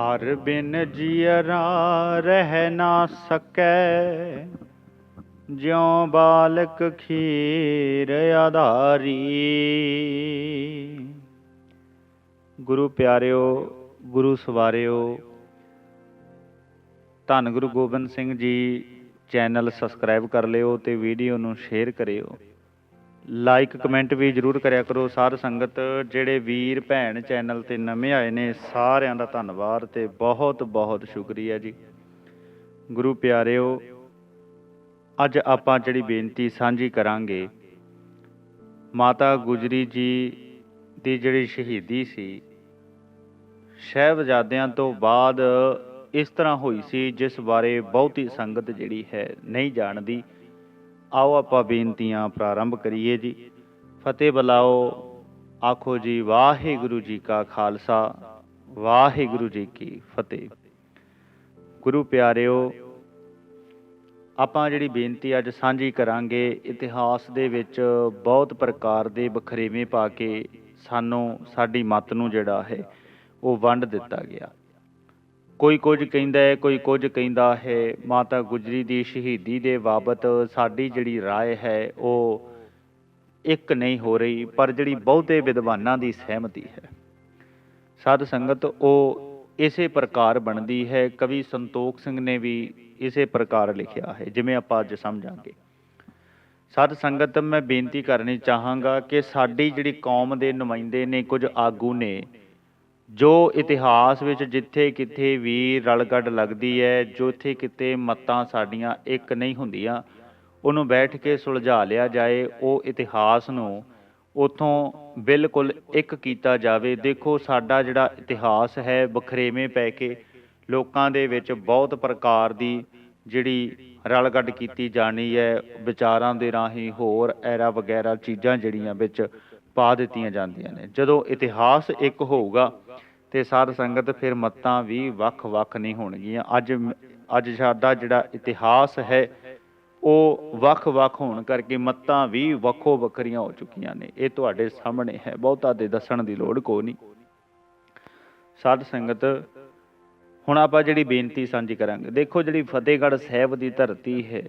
ਹਰ ਬਿਨ ਜੀਅਰਾ ਰਹਿ ਨਾ ਸਕੈ। ਜਿਉ ਬਾਲਕ ਖੀਰ ਆਧਾਰੀ। ਗੁਰੂ ਪਿਆਰਿਓ, ਗੁਰੂ ਸਵਾਰਿਓ, ਧੰਨ ਗੁਰੂ ਗੋਬਿੰਦ ਸਿੰਘ ਜੀ, ਚੈਨਲ ਸਬਸਕ੍ਰਾਈਬ ਕਰ ਲਿਓ ਤੇ ਵੀਡੀਓ ਨੂੰ ਸ਼ੇਅਰ ਕਰਿਓ। ਲਾਈਕ ਕਮੈਂਟ ਵੀ ਜਰੂਰ ਕਰਿਆ ਕਰੋ। ਸਾਧ ਸੰਗਤ, ਜਿਹੜੇ ਵੀਰ, ਭੈਣ ਚੈਨਲ ਤੇ ਨਵੇਂ ਆਏ ਨੇ, ਸਾਰਿਆਂ ਦਾ ਧੰਨਵਾਦ ਤੇ ਬਹੁਤ ਬਹੁਤ ਸ਼ੁਕਰੀਆ ਜੀ। ਗੁਰੂ ਪਿਆਰਿਓ, ਅੱਜ ਆਪਾਂ ਜਿਹੜੀ ਬੇਨਤੀ ਸਾਂਝੀ ਕਰਾਂਗੇ, ਮਾਤਾ ਗੁਜਰੀ ਜੀ ਦੀ ਜਿਹੜੀ ਸ਼ਹੀਦੀ ਸੀ, ਸ਼ਹਿਬਜ਼ਾਦਿਆਂ ਤੋਂ ਬਾਅਦ ਇਸ ਤਰ੍ਹਾਂ ਹੋਈ ਸੀ, ਜਿਸ ਬਾਰੇ ਬਹੁਤੀ ਸੰਗਤ ਜਿਹੜੀ ਹੈ ਨਹੀਂ ਜਾਣਦੀ। ਆਓ ਆਪਾਂ ਬੇਨਤੀਆਂ ਪ੍ਰਾਰੰਭ ਕਰੀਏ ਜੀ। ਫਤਿਹ ਬੁਲਾਓ, ਆਖੋ ਜੀ, ਵਾਹਿਗੁਰੂ ਜੀ ਕਾ ਖਾਲਸਾ, ਵਾਹਿਗੁਰੂ ਜੀ ਕੀ ਫਤਿਹ। ਗੁਰੂ ਪਿਆਰਿਓ, ਆਪਾਂ ਜਿਹੜੀ ਬੇਨਤੀ ਅੱਜ ਸਾਂਝੀ ਕਰਾਂਗੇ, ਇਤਿਹਾਸ ਦੇ ਵਿੱਚ ਬਹੁਤ ਪ੍ਰਕਾਰ ਦੇ ਬਖਰੇਵੇਂ ਪਾ ਕੇ ਸਾਨੂੰ ਸਾਡੀ ਮਤ ਨੂੰ ਜਿਹੜਾ ਹੈ, ਉਹ ਵੰਡ ਦਿੱਤਾ ਗਿਆ। ਕੋਈ ਕੁਝ ਕਹਿੰਦਾ ਹੈ ਕੋਈ ਕੁਝ ਕਹਿੰਦਾ ਹੈ ਮਾਤਾ ਗੁਜਰੀ ਦੀ ਸ਼ਹੀਦੀ ਦੇ ਬਾਬਤ ਸਾਡੀ ਜਿਹੜੀ رائے ਹੈ ਉਹ ਇੱਕ ਨਹੀਂ ਹੋ ਰਹੀ ਪਰ ਜਿਹੜੀ ਬਹੁਤੇ ਵਿਦਵਾਨਾਂ ਦੀ ਸਹਿਮਤੀ ਹੈ ਸਾਧ ਸੰਗਤ ਉਹ ਇਸੇ ਪ੍ਰਕਾਰ ਬਣਦੀ ਹੈ ਕਵੀ ਸੰਤੋਖ ਸਿੰਘ ਨੇ ਵੀ ਇਸੇ ਪ੍ਰਕਾਰ ਲਿਖਿਆ ਹੈ ਜਿਵੇਂ ਆਪਾਂ ਅੱਜ ਸਮਝਾਂਗੇ ਸਾਧ ਸੰਗਤ ਮੈਂ ਬੇਨਤੀ ਕਰਨੀ ਚਾਹਾਂਗਾ ਕਿ ਸਾਡੀ ਜਿਹੜੀ ਕੌਮ ਦੇ ਨੁਮਾਇੰਦੇ ਨੇ ਕੁਝ ਆਗੂ ਨੇ ਜੋ ਇਤਿਹਾਸ ਵਿੱਚ ਜਿੱਥੇ ਕਿਤੇ ਵੀ ਰਲਗੱਡ ਲੱਗਦੀ ਹੈ, ਜਿੱਥੇ ਕਿਤੇ ਮਤਾਂ ਸਾਡੀਆਂ ਇੱਕ ਨਹੀਂ ਹੁੰਦੀਆਂ, ਉਹਨੂੰ ਬੈਠ ਕੇ ਸੁਲਝਾ ਲਿਆ ਜਾਏ, ਉਹ ਇਤਿਹਾਸ ਨੂੰ ਉਥੋਂ ਬਿਲਕੁਲ ਇੱਕ ਕੀਤਾ ਜਾਵੇ। ਦੇਖੋ, ਸਾਡਾ ਜਿਹੜਾ ਇਤਿਹਾਸ ਹੈ ਬਖਰੇਵੇਂ ਪੈ ਕੇ ਲੋਕਾਂ ਦੇ ਵਿੱਚ ਬਹੁਤ ਪ੍ਰਕਾਰ ਦੀ ਜਿਹੜੀ ਰਲਗੱਡ ਕੀਤੀ ਜਾਣੀ ਹੈ, ਵਿਚਾਰਾਂ ਦੇ ਰਾਹੀਂ ਹੋਰ ਐਰਾ ਵਗੈਰਾ ਚੀਜ਼ਾਂ ਜਿਹੜੀਆਂ ਵਿੱਚ ਪਾ ਦਿੱਤੀਆਂ ਜਾਂਦੀਆਂ ਨੇ। ਜਦੋਂ ਇਤਿਹਾਸ ਇੱਕ ਹੋਊਗਾ ਤੇ ਸਾਧ ਸੰਗਤ ਫਿਰ ਮਤਾਂ ਵੀ ਵੱਖ-ਵੱਖ ਨਹੀਂ ਹੋਣਗੀਆਂ। ਅੱਜ ਅੱਜ ਸਾਡਾ ਜਿਹੜਾ ਇਤਿਹਾਸ ਹੈ, ਉਹ ਵੱਖ-ਵੱਖ ਹੋਣ ਕਰਕੇ ਮਤਾਂ ਵੀ ਵੱਖੋ ਵੱਖਰੀਆਂ ਹੋ ਚੁੱਕੀਆਂ ਨੇ। ਇਹ ਤੁਹਾਡੇ ਸਾਹਮਣੇ ਹੈ। ਬਹੁਤਾ ਦੇ ਦੱਸਣ ਦੀ ਲੋੜ ਕੋਈ ਨਹੀਂ। ਸਾਧ ਸੰਗਤ, ਹੁਣ ਆਪਾਂ ਜਿਹੜੀ ਬੇਨਤੀ ਸਾਂਝੀ ਕਰਾਂਗੇ। ਦੇਖੋ ਜਿਹੜੀ ਫਤਿਹਗੜ੍ਹ ਸਾਹਿਬ ਦੀ ਧਰਤੀ ਹੈ।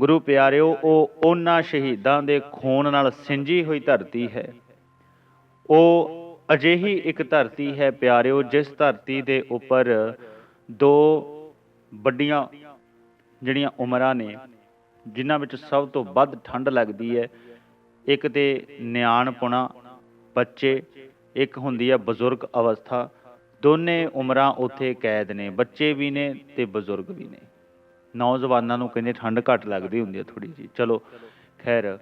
ਗੁਰੂ ਪਿਆਰਿਓ, ਉਹ ਉਹਨਾਂ ਸ਼ਹੀਦਾਂ ਦੇ ਖੂਨ ਨਾਲ ਸਿੰਜੀ ਹੋਈ ਧਰਤੀ ਹੈ। ਉਹ ਅਜਿਹੀ ਇੱਕ ਧਰਤੀ ਹੈ ਪਿਆਰਿਓ, ਜਿਸ ਧਰਤੀ ਦੇ ਉੱਪਰ ਦੋ ਵੱਡੀਆਂ ਜਿਹੜੀਆਂ ਉਮਰਾਂ ਨੇ, ਜਿਨ੍ਹਾਂ ਵਿੱਚ ਸਭ ਤੋਂ ਵੱਧ ਠੰਡ ਲੱਗਦੀ ਹੈ। ਇੱਕ ਤੇ ਨਿਆਣਪੁਣਾ ਬੱਚੇ, ਇੱਕ ਹੁੰਦੀ ਹੈ ਬਜ਼ੁਰਗ ਅਵਸਥਾ। ਦੋਨੇ ਉਮਰਾਂ ਉੱਥੇ ਕੈਦ ਨੇ, ਬੱਚੇ ਵੀ ਨੇ ਤੇ ਬਜ਼ੁਰਗ ਵੀ ਨੇ। ਨੌਜਵਾਨਾਂ ਨੂੰ ਕਹਿੰਦੇ ਠੰਡ ਘੱਟ ਲੱਗਦੀ ਹੁੰਦੀ ਹੈ ਥੋੜੀ ਜੀ ਚਲੋ, ਖੈਰ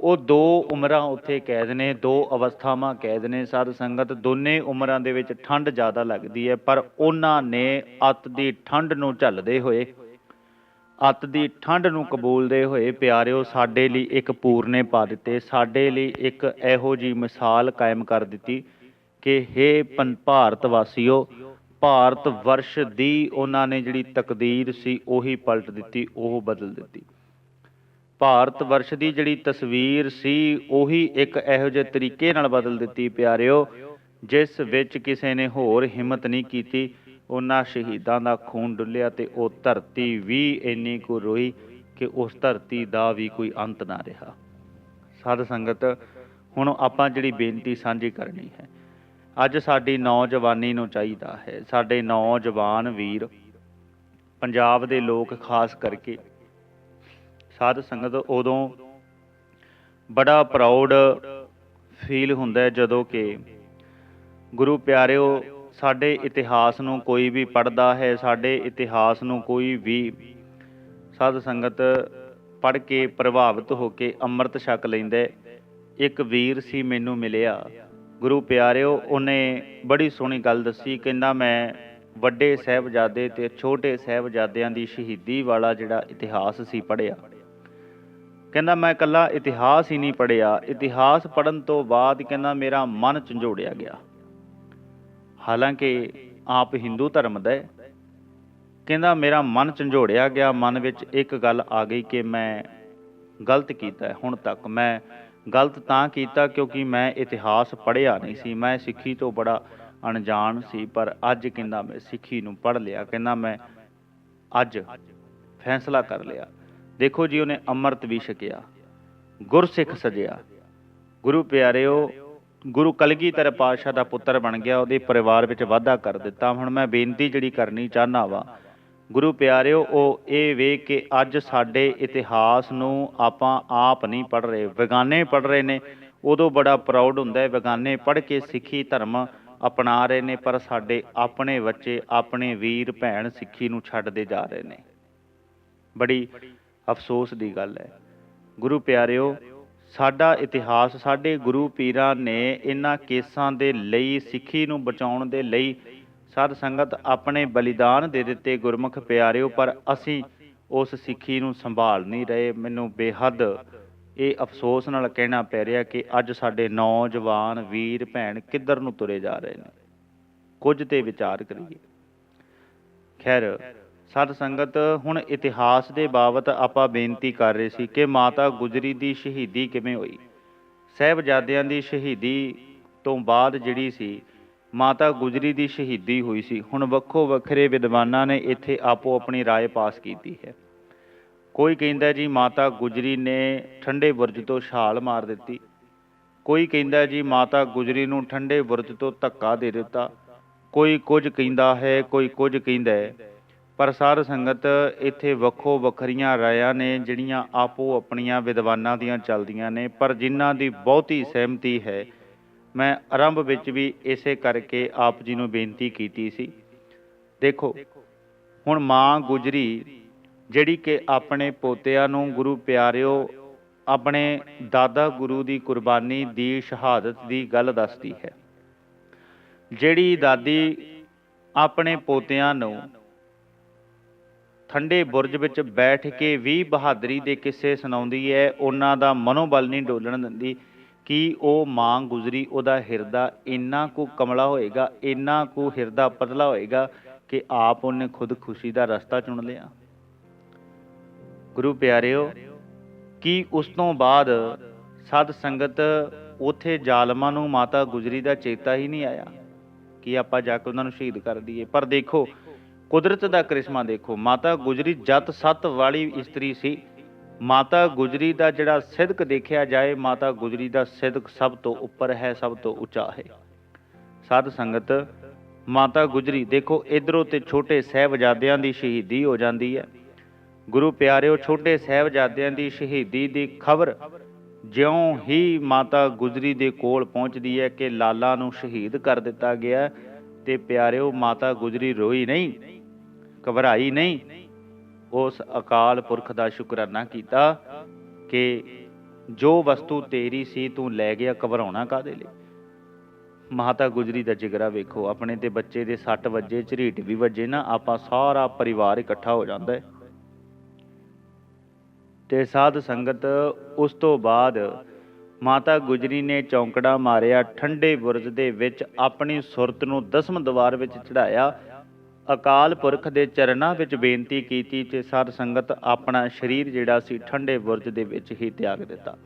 ਉਹ ਦੋ ਉਮਰਾਂ ਉੱਥੇ ਕੈਦ ਨੇ, ਦੋ ਅਵਸਥਾਵਾਂ ਕੈਦ ਨੇ। ਸਾਧ ਸੰਗਤ, ਦੋਨੇ ਉਮਰਾਂ ਦੇ ਵਿੱਚ ਠੰਡ ਜ਼ਿਆਦਾ ਲੱਗਦੀ ਹੈ, ਪਰ ਉਹਨਾਂ ਨੇ ਅੱਤ ਦੀ ਠੰਡ ਨੂੰ ਝੱਲਦੇ ਹੋਏ, ਅੱਤ ਦੀ ਠੰਡ ਨੂੰ ਕਬੂਲਦੇ ਹੋਏ ਪਿਆਰਿਓ, ਸਾਡੇ ਲਈ ਇੱਕ ਪੂਰਨੇ ਪਾ ਦਿੱਤੇ। ਸਾਡੇ ਲਈ ਇੱਕ ਇਹੋ ਜੀ ਮਿਸਾਲ ਕਾਇਮ ਕਰ ਦਿੱਤੀ ਕਿ हे ਭਾਰਤ ਵਾਸੀਓ, ਭਾਰਤ ਵਰਸ਼ ਦੀ ਉਹਨਾਂ ਨੇ ਜਿਹੜੀ ਤਕਦੀਰ ਸੀ, ਉਹੀ ਪਲਟ ਦਿੱਤੀ, ਉਹ ਬਦਲ ਦਿੱਤੀ। ਭਾਰਤ ਵਰਸ਼ ਦੀ ਜਿਹੜੀ ਤਸਵੀਰ ਸੀ, ਉਹੀ ਇੱਕ ਇਹੋ ਜਿਹੇ ਤਰੀਕੇ ਨਾਲ ਬਦਲ ਦਿੱਤੀ, ਪਿਆਰਿਓ, ਜਿਸ ਵਿੱਚ ਕਿਸੇ ਨੇ ਹੋਰ ਹਿੰਮਤ ਨਹੀਂ ਕੀਤੀ। ਉਹਨਾਂ ਸ਼ਹੀਦਾਂ ਦਾ ਖੂਨ ਡੁੱਲਿਆ ਤੇ ਉਹ ਧਰਤੀ ਵੀ ਇੰਨੀ ਕੁ ਰੋਈ ਕਿ ਉਸ ਧਰਤੀ ਦਾ ਵੀ ਕੋਈ ਅੰਤ ਨਾ ਰਿਹਾ। ਸਾਧ ਸੰਗਤ, ਹੁਣ ਆਪਾਂ ਜਿਹੜੀ ਬੇਨਤੀ ਸਾਂਝੀ ਕਰਨੀ ਹੈ, ਅੱਜ ਸਾਡੀ ਨੌਜਵਾਨੀ ਨੂੰ ਚਾਹੀਦਾ ਹੈ। ਸਾਡੇ ਨੌਜਵਾਨ ਵੀਰ, ਪੰਜਾਬ ਦੇ ਲੋਕ ਖਾਸ ਕਰਕੇ ਸਾਧ ਸੰਗਤ ਉਦੋਂ ਬੜਾ ਪ੍ਰਾਊਡ ਫੀਲ ਹੁੰਦਾ ਹੈ ਜਦੋਂ ਕਿ ਗੁਰੂ ਪਿਆਰਿਓ, ਸਾਡੇ ਇਤਿਹਾਸ ਨੂੰ ਕੋਈ ਵੀ ਪੜਦਾ ਹੈ, ਸਾਡੇ ਇਤਿਹਾਸ ਨੂੰ ਕੋਈ ਵੀ ਸਾਧ ਸੰਗਤ ਪੜ ਕੇ ਪ੍ਰਭਾਵਿਤ ਹੋ ਕੇ ਅੰਮ੍ਰਿਤ ਛਕ ਲੈਂਦਾ ਇੱਕ ਵੀਰ ਸੀ ਮੈਨੂੰ ਮਿਲਿਆ। ਗੁਰੂ ਪਿਆਰਿਓ, ਉਹਨੇ ਬੜੀ ਸੋਹਣੀ ਗੱਲ ਦੱਸੀ, ਕਹਿੰਦਾ ਮੈਂ ਵੱਡੇ ਸਹਿਬਜ਼ਾਦੇ ਤੇ ਛੋਟੇ ਸਹਿਬਜ਼ਾਦਿਆਂ ਦੀ ਸ਼ਹੀਦੀ ਵਾਲਾ ਜਿਹੜਾ ਇਤਿਹਾਸ ਸੀ ਪੜਿਆ ਕਹਿੰਦਾ, ਮੈਂ ਇਕੱਲਾ ਇਤਿਹਾਸ ਹੀ ਨਹੀਂ ਪੜਿਆ ਇਤਿਹਾਸ ਪੜਨ ਤੋਂ ਬਾਅਦ ਕਹਿੰਦਾ, ਮੇਰਾ ਮਨ ਝੰਜੋੜਿਆ ਗਿਆ। ਹਾਲਾਂਕਿ ਆਪ ਹਿੰਦੂ ਧਰਮ ਦਾ ਕਹਿੰਦਾ, ਮੇਰਾ ਮਨ ਝੰਜੋੜਿਆ ਗਿਆ। ਮਨ ਵਿੱਚ ਇੱਕ ਗੱਲ ਆ ਗਈ ਕਿ ਮੈਂ ਗਲਤ ਕੀਤਾ ਹੁਣ ਤੱਕ। ਮੈਂ ਗਲਤ ਤਾਂ ਕੀਤਾ ਕਿਉਂਕਿ ਮੈਂ ਇਤਿਹਾਸ ਪੜ੍ਹਿਆ ਨਹੀਂ ਸੀ। ਮੈਂ ਸਿੱਖੀ ਤੋਂ ਬੜਾ ਅਣਜਾਣ ਸੀ, ਪਰ ਅੱਜ ਕਹਿੰਦਾ, ਮੈਂ ਸਿੱਖੀ ਨੂੰ ਪੜ੍ਹ ਲਿਆ। ਕਹਿੰਦਾ, ਮੈਂ ਅੱਜ ਫੈਸਲਾ ਕਰ ਲਿਆ। ਦੇਖੋ ਜੀ, ਉਹਨੇ ਅੰਮ੍ਰਿਤ ਵੀ ਛਕਿਆ ਗੁਰਸਿੱਖ ਸਜਿਆ। ਗੁਰੂ ਪਿਆਰਿਓ, ਗੁਰੂ ਕਲਗੀਧਰ ਪਾਤਸ਼ਾਹ ਦਾ ਪੁੱਤਰ ਬਣ ਗਿਆ, ਉਹਦੇ ਪਰਿਵਾਰ ਵਿੱਚ ਵਾਧਾ ਕਰ ਦਿੱਤਾ। ਹੁਣ ਮੈਂ ਬੇਨਤੀ ਜਿਹੜੀ ਕਰਨੀ ਚਾਹਨਾ ਵਾ, ਗੁਰੂ ਪਿਆਰਿਓ, ਉਹ ਇਹ ਵੇਖ ਕੇ ਅੱਜ ਸਾਡੇ ਇਤਿਹਾਸ ਨੂੰ ਆਪਾਂ ਆਪ ਨਹੀਂ ਪੜ ਰਹੇ, ਵਿਗਾਨੇ ਪੜ ਰਹੇ ਨੇ। ਉਦੋਂ ਬੜਾ ਪ੍ਰਾਊਡ ਹੁੰਦਾ ਹੈ, ਵਿਗਾਨੇ ਪੜ ਕੇ ਸਿੱਖੀ ਧਰਮ ਅਪਣਾ ਰਹੇ ਨੇ, ਪਰ ਸਾਡੇ ਆਪਣੇ ਬੱਚੇ, ਆਪਣੇ ਵੀਰ, ਭੈਣ ਸਿੱਖੀ ਨੂੰ ਛੱਡਦੇ ਜਾ ਰਹੇ ਨੇ। ਬੜੀ ਅਫਸੋਸ ਦੀ ਗੱਲ ਹੈ। ਗੁਰੂ ਪਿਆਰਿਓ, ਸਾਡਾ ਇਤਿਹਾਸ, ਸਾਡੇ ਗੁਰੂ ਪੀਰਾਂ ਨੇ ਇਹਨਾਂ ਕੇਸਾਂ ਦੇ ਲਈ, ਸਿੱਖੀ ਨੂੰ ਬਚਾਉਣ ਦੇ ਲਈ ਸਾਧ ਸੰਗਤ ਆਪਣੇ ਬਲੀਦਾਨ ਦੇ ਦਿੱਤੇ ਗੁਰਮੁਖ ਪਿਆਰਿਓ, ਪਰ ਅਸੀਂ ਉਸ ਸਿੱਖੀ ਨੂੰ ਸੰਭਾਲ ਨਹੀਂ ਰਹੇ। ਮੈਨੂੰ ਬੇਹੱਦ ਇਹ ਅਫਸੋਸ ਨਾਲ ਕਹਿਣਾ ਪੈ ਰਿਹਾ ਕਿ ਅੱਜ ਸਾਡੇ ਨੌਜਵਾਨ ਵੀਰ, ਭੈਣ ਕਿੱਧਰ ਨੂੰ ਤੁਰੇ ਜਾ ਰਹੇ ਨੇ? ਕੁਝ ਤੇ ਵਿਚਾਰ ਕਰੀਏ। ਖੈਰ ਸਾਧ ਸੰਗਤ ਹੁਣ ਇਤਿਹਾਸ ਦੇ ਬਾਬਤ ਆਪਾਂ ਬੇਨਤੀ ਕਰ ਰਹੇ ਸੀ ਕਿ ਮਾਤਾ ਗੁਜਰੀ ਦੀ ਸ਼ਹੀਦੀ ਕਿਵੇਂ ਹੋਈ ਸਹਿਬਜ਼ਾਦਿਆਂ ਦੀ ਸ਼ਹੀਦੀ ਤੋਂ ਬਾਅਦ ਜਿਹੜੀ ਸੀ ਮਾਤਾ ਗੁਜਰੀ ਦੀ ਸ਼ਹੀਦੀ ਹੋਈ ਸੀ ਹੁਣ ਵੱਖੋ ਵੱਖਰੇ ਵਿਦਵਾਨਾਂ ਨੇ ਇੱਥੇ ਆਪੋ ਆਪਣੀ رائے ਪਾਸ ਕੀਤੀ ਹੈ ਕੋਈ ਕਹਿੰਦਾ ਜੀ ਮਾਤਾ ਗੁਜਰੀ ਨੇ ਠੰਡੇ ਬੁਰਜ ਤੋਂ ਛਾਲ ਮਾਰ ਦਿੱਤੀ ਕੋਈ ਕਹਿੰਦਾ ਜੀ ਮਾਤਾ ਗੁਜਰੀ ਨੂੰ ਠੰਡੇ ਬੁਰਜ ਤੋਂ ਧੱਕਾ ਦੇ ਦਿੱਤਾ ਕੋਈ ਕੁਝ ਕਹਿੰਦਾ ਹੈ ਕੋਈ ਕੁਝ ਕਹਿੰਦਾ ਹੈ ਪਰ ਸਾਧ ਸੰਗਤ ਇੱਥੇ ਵੱਖੋ ਵੱਖਰੀਆਂ ਰਾਇਆਂ ਨੇ ਜਿਹੜੀਆਂ ਆਪੋ ਆਪਣੀਆਂ ਵਿਦਵਾਨਾਂ ਦੀਆਂ ਚੱਲਦੀਆਂ ਨੇ, ਪਰ ਜਿਨ੍ਹਾਂ ਦੀ ਬਹੁਤੀ ਸਹਿਮਤੀ ਹੈ, ਮੈਂ ਆਰੰਭ ਵਿੱਚ ਵੀ ਇਸੇ ਕਰਕੇ ਆਪ ਜੀ ਨੂੰ ਬੇਨਤੀ ਕੀਤੀ ਸੀ। ਦੇਖੋ, ਹੁਣ ਮਾਂ ਗੁਜਰੀ, ਜਿਹੜੀ ਕਿ ਆਪਣੇ ਪੋਤਿਆਂ ਨੂੰ ਗੁਰੂ ਪਿਆਰਿਓ, ਆਪਣੇ ਦਾਦਾ ਗੁਰੂ ਦੀ ਕੁਰਬਾਨੀ ਦੀ ਸ਼ਹਾਦਤ ਦੀ ਗੱਲ ਦੱਸਦੀ ਹੈ। ਜਿਹੜੀ ਦਾਦੀ ਆਪਣੇ ਪੋਤਿਆਂ ਨੂੰ ਠੰਡੇ ਬੁਰਜ ਵਿੱਚ ਬੈਠ ਕੇ ਵੀ ਬਹਾਦਰੀ ਦੇ ਕਿੱਸੇ ਸੁਣਾਉਂਦੀ ਹੈ, ਉਹਨਾਂ ਦਾ ਮਨੋਬਲ ਨਹੀਂ ਡੋਲਣ ਦਿੰਦੀ। ਕਿ ਉਹ ਮਾਂ ਗੁਜ਼ਰੀ ਉਹਦਾ ਹਿਰਦਾ, ਇੰਨਾ ਕੁ ਕਮਲਾ ਹੋਏਗਾ, ਇੰਨਾ ਕੁ ਹਿਰਦਾ ਪਤਲਾ ਹੋਏਗਾ ਕਿ ਆਪ ਉਹਨੇ ਖੁਦ ਖੁਸ਼ੀ ਦਾ ਰਸਤਾ ਚੁਣ ਲਿਆ। ਗੁਰੂ ਪਿਆਰਿਓ, ਕਿ ਉਸ ਤੋਂ ਬਾਅਦ ਸਤ ਸੰਗਤ ਉਥੇ ਜ਼ਾਲਮਾਂ ਨੂੰ ਮਾਤਾ ਗੁਜਰੀ ਦਾ ਚੇਤਾ ਹੀ ਨਹੀਂ ਆਇਆ? ਕਿ ਆਪਾਂ ਜਾ ਕੇ ਉਹਨਾਂ ਨੂੰ ਸ਼ਹੀਦ ਕਰ ਦਈਏ? ਪਰ ਦੇਖੋ ਕੁਦਰਤ ਦਾ ਕ੍ਰਿਸ਼ਮਾ ਦੇਖੋ। ਮਾਤਾ ਗੁਜਰੀ ਜਤ ਸਤ ਵਾਲੀ ਇਸਤਰੀ ਸੀ। ਮਾਤਾ ਗੁਜਰੀ ਦਾ ਜਿਹੜਾ ਸਿਦਕ ਦੇਖਿਆ ਜਾਏ, ਮਾਤਾ ਗੁਜਰੀ ਦਾ ਸਿਦਕ ਸਭ ਤੋਂ ਉੱਪਰ ਹੈ, ਸਭ ਤੋਂ ਉੱਚਾ ਹੈ। ਸਾਧ ਸੰਗਤ, ਮਾਤਾ ਗੁਜਰੀ, ਦੇਖੋ, ਇਧਰੋਂ ਤੇ ਛੋਟੇ ਸਹਿਬਜ਼ਾਦਿਆਂ ਦੀ ਸ਼ਹੀਦੀ ਹੋ ਜਾਂਦੀ ਹੈ। ਗੁਰੂ ਪਿਆਰਿਓ, ਛੋਟੇ ਸਹਿਬਜ਼ਾਦਿਆਂ ਦੀ ਸ਼ਹੀਦੀ ਦੀ ਖਬਰ ਜਿਉਂ ਹੀ ਮਾਤਾ ਗੁਜਰੀ ਦੇ ਕੋਲ ਪਹੁੰਚਦੀ ਹੈ ਕਿ ਲਾਲਾ ਨੂੰ ਸ਼ਹੀਦ ਕਰ ਦਿੱਤਾ ਗਿਆ ਤੇ ਪਿਆਰਿਓ, ਮਾਤਾ ਗੁਜਰੀ ਰੋਈ ਨਹੀਂ। ਘਬਰਾਈ ਨਹੀਂ। ਉਸ ਅਕਾਲ ਪੁਰਖ ਦਾ ਸ਼ੁਕਰਾਨਾ ਕੀਤਾ ਕਿ ਜੋ ਵਸਤੂ ਤੇਰੀ ਸੀ ਤੂੰ ਲੈ ਗਿਆ, ਘਬਰਾਉਣਾ ਕਾਦੇ ਲਈ? ਮਾਤਾ ਗੁਜਰੀ ਦਾ ਜਿਗਰਾ ਵੇਖੋ, ਆਪਣੇ ਤੇ ਬੱਚੇ ਦੇ ਸੱਟ ਵੱਜੇ, ਝਰੀਟ ਵੀ ਵੱਜੇ ਨਾ, ਆਪਾਂ ਸਾਰਾ ਪਰਿਵਾਰ ਇਕੱਠਾ ਹੋ ਜਾਂਦਾ ਹੈ। ਤੇ ਸਾਧ ਸੰਗਤ, ਉਸ ਤੋਂ ਬਾਅਦ ਮਾਤਾ ਗੁਜਰੀ ਨੇ ਚੌਂਕੜਾ ਮਾਰਿਆ, ਠੰਡੇ ਬੁਰਜ ਦੇ ਵਿੱਚ ਆਪਣੀ ਸੁਰਤ ਨੂੰ ਦਸਮ ਦਵਾਰ ਵਿੱਚ ਚੜਾਇਆ ਅਕਾਲ ਪੁਰਖ ਦੇ ਚਰਨਾਂ ਵਿੱਚ ਬੇਨਤੀ ਕੀਤੀ ਤੇ ਸਾਧ ਸੰਗਤ ਆਪਣਾ ਸਰੀਰ ਜਿਹੜਾ ਸੀ ਠੰਡੇ ਬੁਰਜ ਦੇ ਵਿੱਚ ਹੀ ਤਿਆਗ ਦਿੱਤਾ।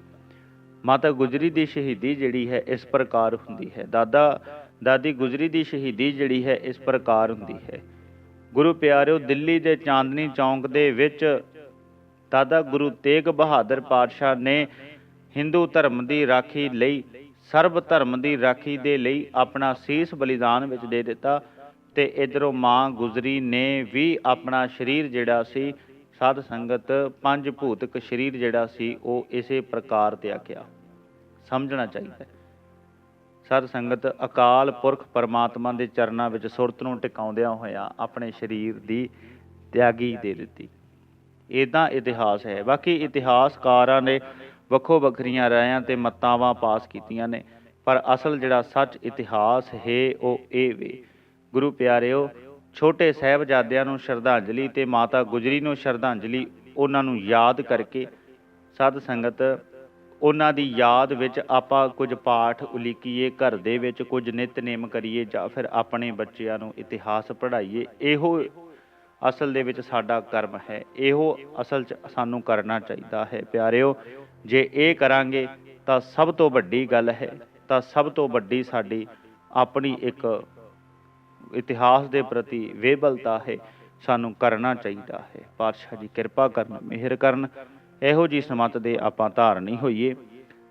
ਮਾਤਾ ਗੁਜਰੀ ਦੀ ਸ਼ਹੀਦੀ ਜਿਹੜੀ ਹੈ ਇਸ ਪ੍ਰਕਾਰ ਹੁੰਦੀ ਹੈ। ਦਾਦਾ, ਦਾਦੀ ਗੁਜਰੀ ਦੀ ਸ਼ਹੀਦੀ ਜਿਹੜੀ ਹੈ ਇਸ ਪ੍ਰਕਾਰ ਹੁੰਦੀ ਹੈ। ਗੁਰੂ ਪਿਆਰਿਓ, ਦਿੱਲੀ ਦੇ ਚਾਂਦਨੀ ਚੌਂਕ ਦੇ ਵਿੱਚ ਦਾਦਾ ਗੁਰੂ ਤੇਗ ਬਹਾਦਰ ਪਾਤਸ਼ਾਹ ਨੇ ਹਿੰਦੂ ਧਰਮ ਦੀ ਰਾਖੀ ਲਈ, ਸਰਬ ਧਰਮ ਦੀ ਰਾਖੀ ਦੇ ਲਈ ਆਪਣਾ ਸੀਸ ਬਲੀਦਾਨ ਵਿੱਚ ਦੇ ਦਿੱਤਾ। ਤੇ ਇਧਰੋਂ ਮਾਂ ਗੁਜਰੀ ਨੇ ਵੀ ਆਪਣਾ ਸਰੀਰ ਜਿਹੜਾ ਸੀ, ਸਾਧ ਸੰਗਤ ਪੰਜ ਭੂਤਕ ਸਰੀਰ ਜਿਹੜਾ ਸੀ, ਉਹ ਇਸੇ ਪ੍ਰਕਾਰ ਤਿਆਗਿਆ ਸਮਝਣਾ ਚਾਹੀਦਾ ਹੈ। ਸਾਧ ਸੰਗਤ ਅਕਾਲ ਪੁਰਖ ਪਰਮਾਤਮਾ ਦੇ ਚਰਨਾਂ ਵਿੱਚ ਸੁਰਤ ਨੂੰ ਟਿਕਾਉਂਦਿਆਂ ਹੋਇਆਂ ਆਪਣੇ ਸਰੀਰ ਦੀ ਤਿਆਗੀ ਦੇ ਦਿੱਤੀ। ਇਦਾਂ ਇਤਿਹਾਸ ਹੈ। ਬਾਕੀ ਇਤਿਹਾਸਕਾਰਾਂ ਨੇ ਵੱਖੋ ਵੱਖਰੀਆਂ ਰਾਇਆਂ ਤੇ ਮਤਾਵਾਂ ਪਾਸ ਕੀਤੀਆਂ ਨੇ, ਪਰ ਅਸਲ ਜਿਹੜਾ ਸੱਚ ਇਤਿਹਾਸ ਹੈ, ਉਹ ਇਹ ਵੇ ਗੁਰੂ ਪਿਆਰਿਓ, ਛੋਟੇ ਸਹਿਬਜ਼ਾਦਿਆਂ ਨੂੰ ਸ਼ਰਧਾਂਜਲੀ ਤੇ ਮਾਤਾ ਗੁਜਰੀ ਨੂੰ ਸ਼ਰਧਾਂਜਲੀ ਉਹਨਾਂ ਨੂੰ ਯਾਦ ਕਰਕੇ ਸਾਧ ਸੰਗਤ, ਉਹਨਾਂ ਦੀ ਯਾਦ ਵਿੱਚ ਆਪਾਂ ਕੁਝ ਪਾਠ ਉਲੀਕੀਏ, ਘਰ ਦੇ ਵਿੱਚ ਕੁਝ ਨਿਤਨੇਮ ਕਰੀਏ ਜਾਂ ਫਿਰ ਆਪਣੇ ਬੱਚਿਆਂ ਨੂੰ ਇਤਿਹਾਸ ਪੜ੍ਹਾਈਏ, ਇਹੋ ਅਸਲ ਦੇ ਵਿੱਚ ਸਾਡਾ ਕਰਮ ਹੈ, ਇਹੋ ਅਸਲ 'ਚ ਸਾਨੂੰ ਕਰਨਾ ਚਾਹੀਦਾ ਹੈ। ਪਿਆਰਿਓ, ਜੇ ਇਹ ਕਰਾਂਗੇ ਤਾਂ ਸਭ ਤੋਂ ਵੱਡੀ ਗੱਲ ਹੈ, ਤਾਂ ਸਭ ਤੋਂ ਵੱਡੀ ਸਾਡੀ ਆਪਣੀ ਇੱਕ ਇਤਿਹਾਸ ਦੇ ਪ੍ਰਤੀ ਵੇਬਲਤਾ ਹੈ, ਸਾਨੂੰ ਕਰਨਾ ਚਾਹੀਦਾ ਹੈ। ਪਾਤਸ਼ਾਹ ਜੀ, ਕਿਰਪਾ ਕਰਨ, ਮਿਹਰ ਕਰਨ। ਇਹੋ ਜੀ ਸਮਤ ਦੇ ਆਪਾਂ ਧਾਰਨੀ ਹੋਈਏ।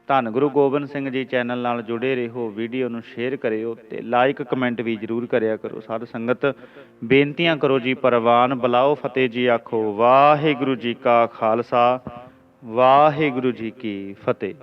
ਧੰਨ ਗੁਰੂ ਗੋਬਿੰਦ ਸਿੰਘ ਜੀ ਚੈਨਲ ਨਾਲ ਜੁੜੇ ਰਹੋ, ਵੀਡੀਓ ਨੂੰ ਸ਼ੇਅਰ ਕਰਿਓ ਤੇ ਲਾਈਕ, ਕਮੈਂਟ ਵੀ ਜਰੂਰ ਕਰਿਆ ਕਰੋ। ਸਾਧ ਸੰਗਤ, ਬੇਨਤੀਆਂ ਕਰੋ ਜੀ, ਪਰਵਾਨ ਬੁਲਾਓ ਫਤਿਹ ਜੀ ਆਖੋ, ਵਾਹਿਗੁਰੂ ਜੀ ਕਾ ਖਾਲਸਾ, ਵਾਹਿਗੁਰੂ ਜੀ ਕੀ ਫਤਿਹ।